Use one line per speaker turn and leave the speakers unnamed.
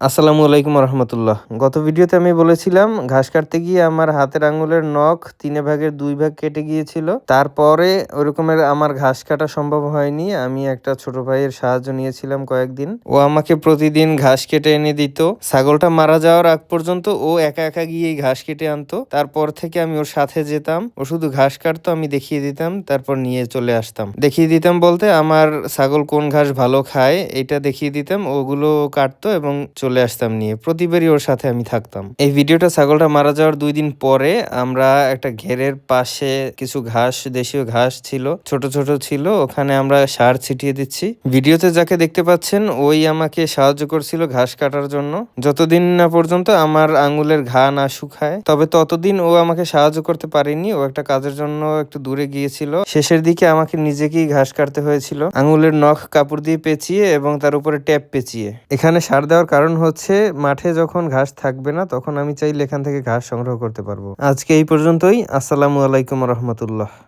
আসসালামু আলাইকুম রহমতুল্লাহ। গত ভিডিওতে আমি বলেছিলাম, ঘাস কাটতে গিয়ে আমার হাতের আঙুলের নখ তিনে ভাগের দুই ভাগ কেটে গিয়েছিল। তারপরে ওরকমের আমার ঘাস কাটা সম্ভব হয়নি। আমি একটা ছোট ভাইয়ের সাহায্য নিয়েছিলাম কয়েকদিন। ও আমাকে প্রতিদিন ঘাস কেটে এনে দিত। ছাগলটা মারা যাওয়ার আগ পর্যন্ত ও একা একা গিয়ে ঘাস কেটে আনতো। তারপর থেকে আমি ওর সাথে যেতাম। ও শুধু ঘাস কাটতো, আমি দেখিয়ে দিতাম। তারপর নিয়ে চলে আসতাম। দেখিয়ে দিতাম বলতে, আমার ছাগল কোন ঘাস ভালো খায়, এটা দেখিয়ে দিতাম। ওগুলো কাটতো এবং চলে আসতাম নিয়ে, প্রতিবারই ওর সাথে আমি থাকতাম। এই ভিডিওটা ছাগলটা মারা যাওয়ার দুই দিন পরে আমরা একটা ঘেরের পাশে কিছু ঘাস, দেশীয় ঘাস ছিল, ছোট ছোট ছিল, ওখানে আমরা সার ছিটিয়ে দিচ্ছি। ভিডিওতে যাকে দেখতে পাচ্ছেন, ওই আমাকে সাহায্য করছিল ঘাস কাটার জন্য। যতদিন না পর্যন্ত আমার আঙ্গুলের ঘা না শুকায়, তবে ততদিন ও আমাকে সাহায্য করতে পারেনি। ও একটা কাজের জন্য একটু দূরে গিয়েছিল। শেষের দিকে আমাকে নিজেকেই ঘাস কাটতে হয়েছিল। আঙ্গুলের নখ কাপড় দিয়ে পেঁচিয়ে এবং তার উপরে ট্যাপ পেঁচিয়ে। এখানে সার দেওয়ার কারণ হচ্ছে মাঠে যখন ঘাস থাকবে না, তখন আমি চাইলে এখান থেকে ঘাস সংগ্রহ করতে পারব। আজকে এই পর্যন্তই। আসসালামু আলাইকুম রহমতুল্লাহ।